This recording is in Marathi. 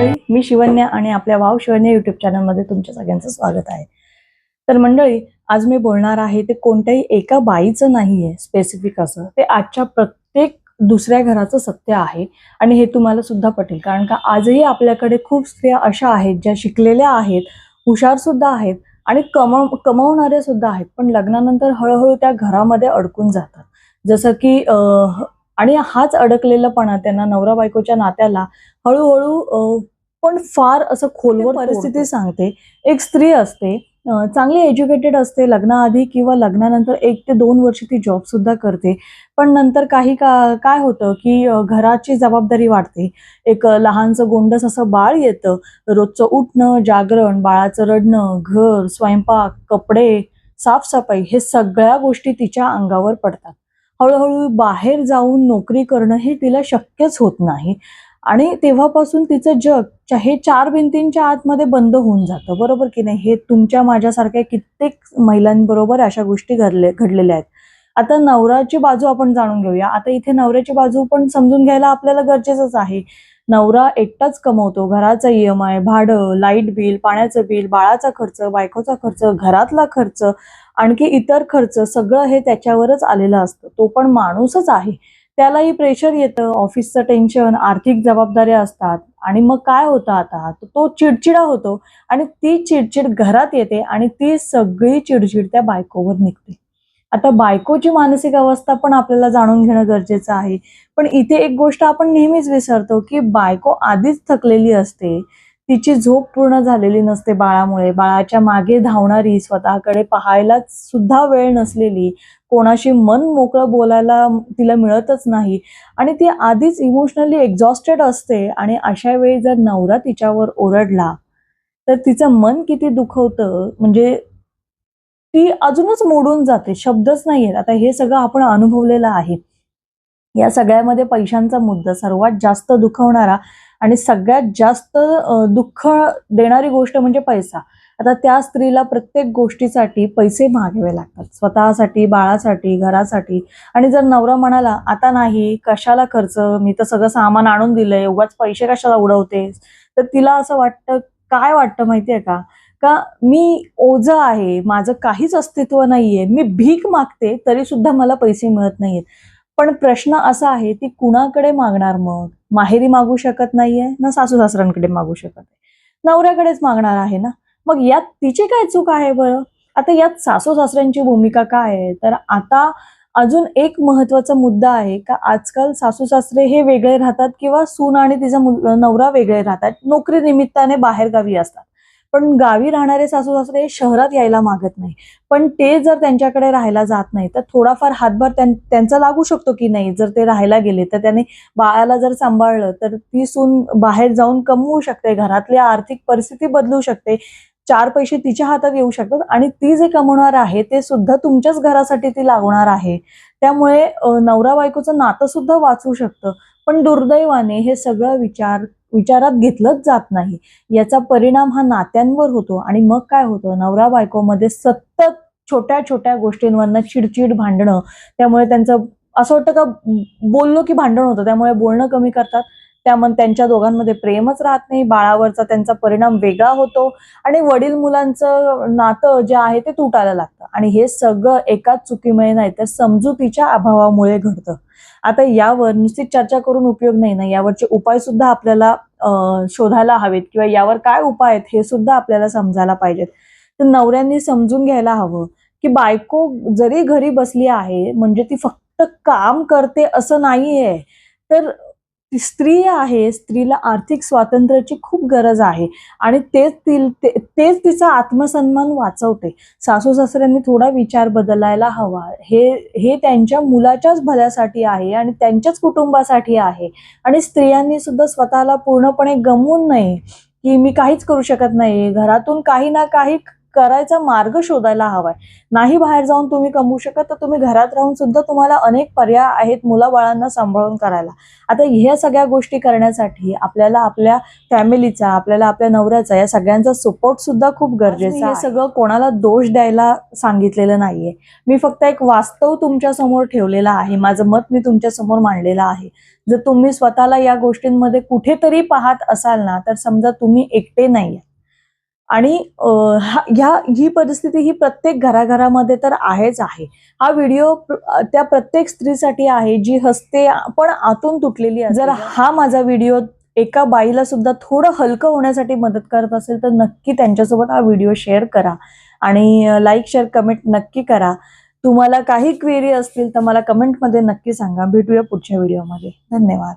मंडळी मी शिवन्या आणि आपल्या वाव शिवन्या युट्यूब चॅनलमध्ये तुमच्या सगळ्यांचं स्वागत आहे. तर मंडळी आज मी बोलणार आहे ते कोणत्याही एका बाईचं नाहीये स्पेसिफिक असं. ते आजच्या प्रत्येक दुसऱ्या घराचं सत्य आहे आणि हे तुम्हाला सुद्धा पटेल. कारण का आजही आपल्याकडे खूप स्त्रिया अशा आहेत ज्या शिकलेल्या आहेत हुशार सुद्धा आहेत आणि कमाव कमावणाऱ्या सुद्धा आहेत. पण लग्नानंतर हळूहळू त्या घरामध्ये अडकून जातात. जसं की आणि हाच अडकलेलापणा त्यांना नवरा बायकोच्या नात्याला हळूहळू पण फार असं खोलवर परिस्थिती सांगते एक स्त्री असते चांगली एज्युकेटेड असते लग्नाआधी किंवा लग्नानंतर एक ते दोन वर्ष ती जॉब सुद्धा करते. पण नंतर काही का काय होतं की घराची जबाबदारी वाढते. एक लहानसं गोंडस असं बाळ येतं. रोजचं उठणं जागरण बाळाचं रडणं घर स्वयंपाक कपडे साफसफाई हे सगळ्या गोष्टी तिच्या अंगावर पडतात. हळूहळू बाहेर जाऊन नोकरी करणं हे तिला शक्यच होत नाही. आणि तेव्हापासून तिचं जग हे चार भिंतींच्या आतमध्ये बंद होऊन जातं. बरोबर की नाही? हे तुमच्या माझ्यासारख्या कित्येक महिलांबरोबर अशा गोष्टी घडले घडलेल्या आहेत. आता नवऱ्याची बाजू आपण जाणून घेऊया. आता इथे नवऱ्याची बाजू पण समजून घ्यायला आपल्याला गरजेचंच आहे. नवरा एकटाच कमवतो. घराचा ई एम आय भाडं लाइट बिल पाण्याचं बिल बाळाचा खर्च बायकोचा खर्च घरातला खर्च आणखी इतर खर्च सगळं हे त्याच्यावरच आलेलं असतं. तो पण माणूसच आहे. त्यालाही प्रेशर येतं ऑफिसचं टेन्शन आर्थिक जबाबदाऱ्या असतात. आणि मग काय होतं आता? तो चिडचिडा होतो आणि ती चिडचिड घरात येते आणि ती सगळी चिडचिड त्या बायकोवर निघते. आता बायकोची मानसिक अवस्था पण आपल्याला जाणून घेणं गरजेचं आहे. पण इथे एक गोष्ट आपण नेहमीच विसरतो की बायको आधीच थकलेली असते. तिची झोप पूर्ण झालेली नसते बाळामुळे. बाळाच्या मागे धावणारी स्वतःकडे पाहायला सुद्धा वेळ नसलेली कोणाशी मन मोकळं बोलायला तिला मिळतच नाही आणि ती आधीच इमोशनली एक्झॉस्टेड असते आणि अशा वेळी जर नवरा तिच्यावर ओरडला तर तिचं मन किती दुखवतं म्हणजे ती अजूनच मोडून जाते. शब्दच नाही आहेत आता हे सगळं आपण अनुभवलेलं आहे. या सगळ्यामध्ये पैशांचा मुद्दा सर्वात जास्त दुखवणारा आणि सगळ्यात जास्त दुःख देणारी गोष्ट म्हणजे पैसा. आता त्या स्त्रीला प्रत्येक गोष्टीसाठी पैसे मागावे लागतात. स्वतःसाठी बाळासाठी घरासाठी. आणि जर नवरा म्हणाला आता नाही कशाला खर्च? मी तर सगळं सामान आणून दिलंय. उगाच पैसे कशाला उडवतेस? तर तिला असं वाटतं काय वाटतं माहितीये का? का मी ओझं आहे माझं काहीच अस्तित्व नाहीये मी भीक मागते तरी सुद्धा मला पैसे मिळत नाहीयेत. पण प्रश्न असा आहे ती कुणाकडे मागणार मग? माहेरी मागू शकत नाहीये ना सासू सासऱ्यांकडे मागू शकत आहे नवऱ्याकडेच मागणार आहे ना? मग यात तिची काय चूक आहे बरं? आता यात सासू सासऱ्यांची भूमिका काय आहे? तर आता अजून एक महत्त्वाचा मुद्दा आहे का आजकाल सासू सासरे हे वेगळे राहतात किंवा सून आणि तिचा मुल- नवरा वेगळे राहतात नोकरी निमित्ताने बाहेरगावी असतात. पण गावी राहणारे सासू सासरे हे शहरात यायला मागत नाही. पण ते जर त्यांच्याकडे राहायला जात नाही तर थोडाफार हातभार त्यांचा लागू शकतो की नाही? जर ते राहायला गेले तर त्याने बाळाला जर सांभाळलं तर ती सून बाहेर जाऊन कमवू शकते घरातली आर्थिक परिस्थिती बदलू शकते. चार पैसे तिच्या हातात येऊ शकतात आणि ती जे कमवणार आहे ते सुद्धा तुमच्याच घरासाठी ती लागणार आहे. त्यामुळे नवरा बायकोचं नातं सुद्धा वाचू शकतं. पण दुर्दैवाने हे सगळं विचार विचारात घेतलंच जात नाही. याचा परिणाम हा नात्यांवर होतो आणि मग काय होतं? नवरा बायकोमध्ये सतत छोट्या छोट्या गोष्टींवरनं चिडचिड भांडणं त्यामुळे त्यांचं असं वाटतं का बोललो की भांडण होतं त्यामुळे बोलणं कमी करतात. त्यामुळे त्यांच्या दोघांमध्ये प्रेमच राहत नाही. बाळावरचा त्यांचा परिणाम वेगळा होतो आणि वडील मुलांचं नातं जे आहे ते तुटायला लागतं. आणि हे सगळं एकाच चुकीमुळे नाही तर समजुतीच्या अभावामुळे घडतं. आता यावर नुसती चर्चा करून उपयोग नाही ना यावरचे उपाय सुद्धा आपल्याला शोधायला हवेत किंवा यावर काय उपाय आहेत हे सुद्धा आपल्याला समजायला पाहिजेत. तर नवऱ्यांनी समजून घ्यायला हवं की बायको जरी घरी बसली आहे म्हणजे ती फक्त काम करते असं नाहीये तर स्त्री आहे स्त्रीला आर्थिक स्वातंत्र्याची खूप गरज आहे. आणि तेच ती ते- तेच तिचा आत्मसन्मान वाचवते. सासू सासऱ्यांनी थोडा विचार बदलायला हवा. हे हे त्यांच्या मुलाच्याच भल्यासाठी आहे आणि त्यांच्याच कुटुंबासाठी आहे. आणि स्त्रियांनी सुद्धा स्वतःला पूर्णपणे गमवून नये की मी काहीच करू शकत नाही घरातून काही ना काही करायचा मार्ग शोधायला हवाय. नाही बाहेर जाऊन तुम्ही कमवू शकत तर तुम्ही घरात राहून सुद्धा तुम्हाला अनेक पर्याय आहेत मुलाबाळांना सांभाळून करायला. आता ह्या सगळ्या गोष्टी करण्यासाठी आपल्याला आपल्या फॅमिलीचा आपल्याला आपल्या नवऱ्याचा या सगळ्यांचा सपोर्ट सुद्धा खूप गरजेचा आहे. हे सगळं कोणाला दोष द्यायला सांगितलेलं नाहीये. मी फक्त एक वास्तव तुमच्यासमोर ठेवलेला आहे. माझं मत मी तुमच्यासमोर मांडलेलं आहे. जर तुम्ही स्वतःला या गोष्टींमध्ये कुठेतरी पाहत असाल ना तर समजा तुम्ही एकटे नाही आणि ह्या ही परिस्थिती ही प्रत्येक घराघरामध्ये तर आहेच आहे. हा व्हिडिओ त्या प्रत्येक स्त्रीसाठी आहे जी हसते पण आतून तुटलेली आहे जर हा माझा व्हिडिओ एका बाईला सुद्धा थोडं हलकं होण्यासाठी मदत करत असेल तर नक्की त्यांच्यासोबत हा व्हिडिओ शेअर करा. आणि लाईक शेअर कमेंट नक्की करा. तुम्हाला काही क्वेरी असतील तर मला कमेंटमध्ये नक्की सांगा. भेटूया पुढच्या व्हिडिओमध्ये. धन्यवाद.